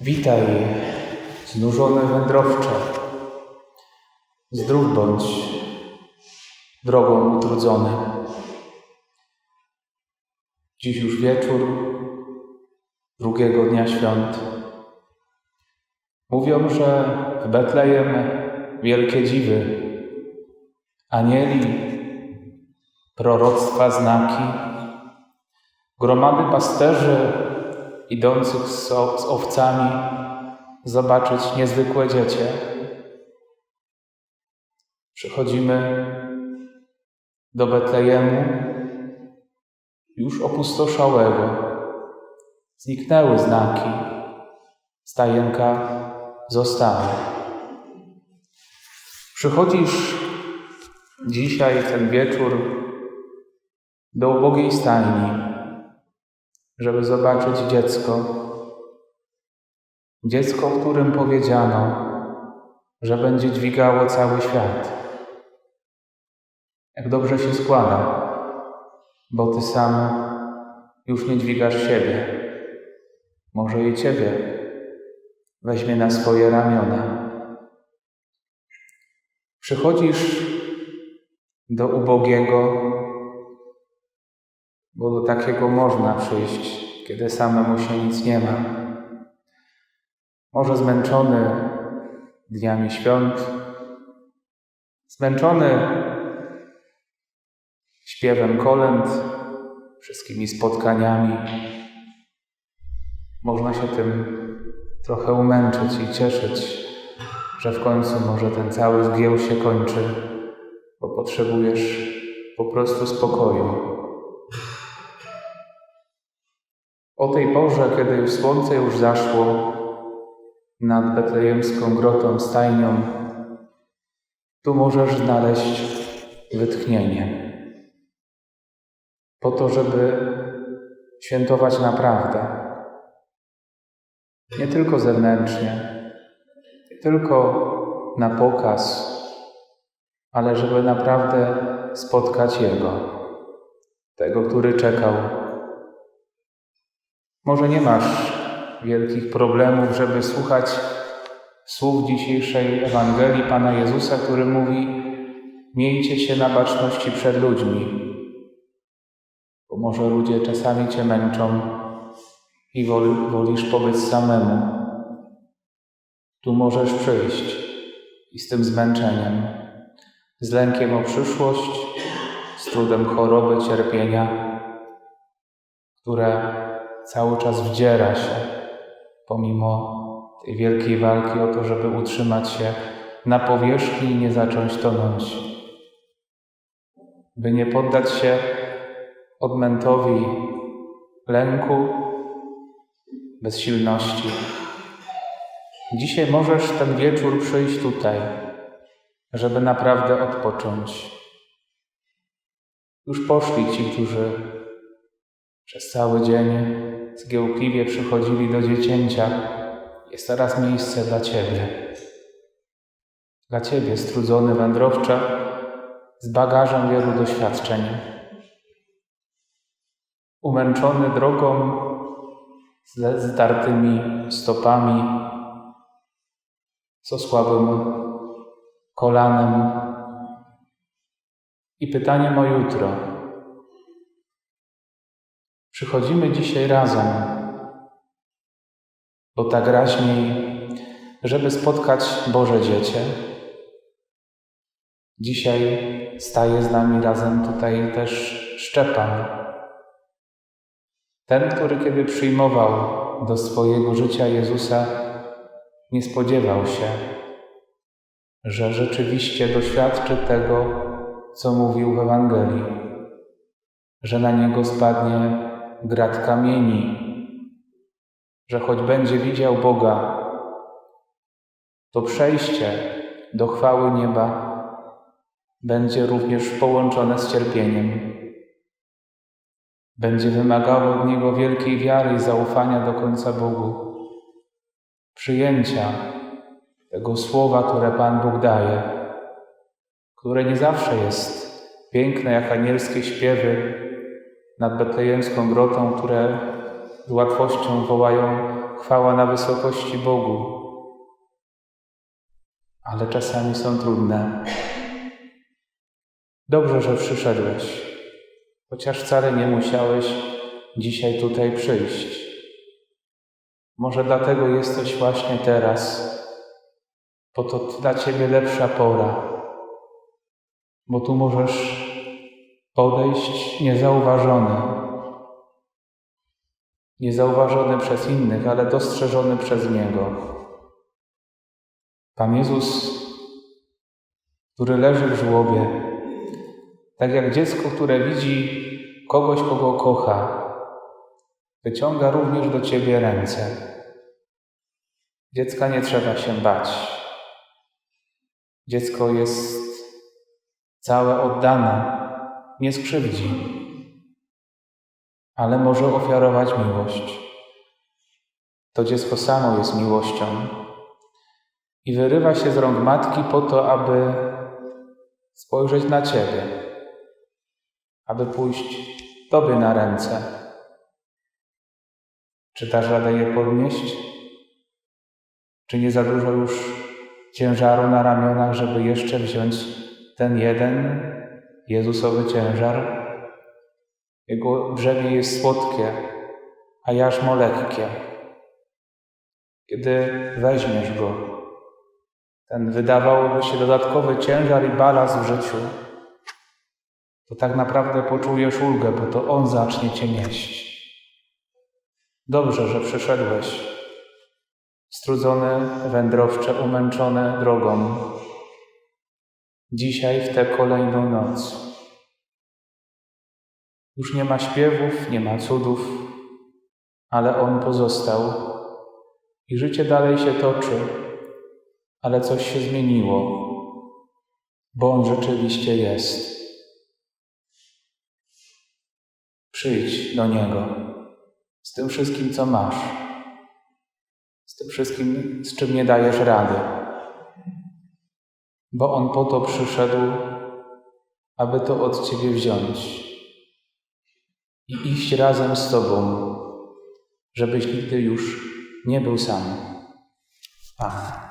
Witaj, znużony wędrowcze. Zdrów bądź, drogą utrudzony. Dziś już wieczór drugiego dnia świąt. Mówią, że w Betlejem wielkie dziwy, anieli, proroctwa, znaki, gromady pasterzy idących z, owcami zobaczyć niezwykłe dziecię. Przychodzimy do Betlejemu już opustoszałego. Zniknęły znaki, stajenka została. Przychodzisz dzisiaj, ten wieczór, do ubogiej stajni, żeby zobaczyć dziecko. Dziecko, którym powiedziano, że będzie dźwigało cały świat. Jak dobrze się składa, bo ty sam już nie dźwigasz siebie. Może i ciebie weźmie na swoje ramiona. Przychodzisz do ubogiego, bo do takiego można przyjść, kiedy samemu się nic nie ma. Może zmęczony dniami świąt, zmęczony śpiewem kolęd, wszystkimi spotkaniami. Można się tym trochę umęczyć i cieszyć, że w końcu może ten cały zgieł się kończy, bo potrzebujesz po prostu spokoju. O tej porze, kiedy już słońce już zaszło nad betlejemską grotą, stajnią, tu możesz znaleźć wytchnienie. Po to, żeby świętować naprawdę. Nie tylko zewnętrznie, nie tylko na pokaz, ale żeby naprawdę spotkać Jego, tego, który czekał może nie masz wielkich problemów, żeby słuchać słów dzisiejszej Ewangelii Pana Jezusa, który mówi: Miejcie się na baczności przed ludźmi, bo może ludzie czasami cię męczą i wol, wolisz pobyć samemu. Tu możesz przyjść i z tym zmęczeniem, z lękiem o przyszłość, z trudem choroby, cierpienia, które cały czas wdziera się, pomimo tej wielkiej walki o to, żeby utrzymać się na powierzchni i nie zacząć tonąć. By nie poddać się odmętowi lęku, bezsilności. Dzisiaj możesz ten wieczór przyjść tutaj, żeby naprawdę odpocząć. Już poszli ci, którzy przez cały dzień zgiełkliwie przychodzili do dziecięcia. Jest teraz miejsce dla Ciebie. Dla Ciebie, strudzony wędrowcze, z bagażem wielu doświadczeń. Umęczony drogą, z zdartymi stopami, z osłabym kolanem. I pytanie o jutro. Przychodzimy dzisiaj razem, bo tak raźniej, żeby spotkać Boże Dziecię. Dzisiaj staje z nami razem tutaj też Szczepan. Ten, który kiedy przyjmował do swojego życia Jezusa, nie spodziewał się, że rzeczywiście doświadczy tego, co mówił w Ewangelii, że na niego spadnie grat kamieni, że choć będzie widział Boga, to przejście do chwały nieba będzie również połączone z cierpieniem. Będzie wymagało od niego wielkiej wiary i zaufania do końca Bogu, przyjęcia tego słowa, które Pan Bóg daje, które nie zawsze jest piękne jak anielskie śpiewy nad betlejemską grotą, które z łatwością wołają chwała na wysokości Bogu. Ale czasami są trudne. Dobrze, że przyszedłeś, chociaż wcale nie musiałeś dzisiaj tutaj przyjść. Może dlatego jesteś właśnie teraz, bo to dla Ciebie lepsza pora, bo tu możesz podejść niezauważony. Niezauważony przez innych, ale dostrzeżony przez Niego. Pan Jezus, który leży w żłobie, tak jak dziecko, które widzi kogoś, kogo kocha, wyciąga również do Ciebie ręce. Dziecka nie trzeba się bać. Dziecko jest całe oddane, nie skrzywdzi, ale może ofiarować miłość. To dziecko samo jest miłością i wyrywa się z rąk matki po to, aby spojrzeć na Ciebie, aby pójść Tobie na ręce. Czy dasz radę je podnieść? Czy nie za dużo już ciężaru na ramionach, żeby jeszcze wziąć ten jeden Jezusowy ciężar? Jego brzemię jest słodkie, a jarzmo lekkie. Kiedy weźmiesz go, ten wydawałoby się dodatkowy ciężar i balast w życiu, to tak naprawdę poczujesz ulgę, bo to On zacznie Cię nieść. Dobrze, że przyszedłeś, strudzony, wędrowcze, umęczony drogą, dzisiaj w tę kolejną noc. Już nie ma śpiewów, nie ma cudów, ale On pozostał i życie dalej się toczy, ale coś się zmieniło, bo On rzeczywiście jest. Przyjdź do Niego z tym wszystkim, co masz, z tym wszystkim, z czym nie dajesz rady, bo On po to przyszedł, aby to od Ciebie wziąć i iść razem z Tobą, żebyś nigdy już nie był sam. Amen.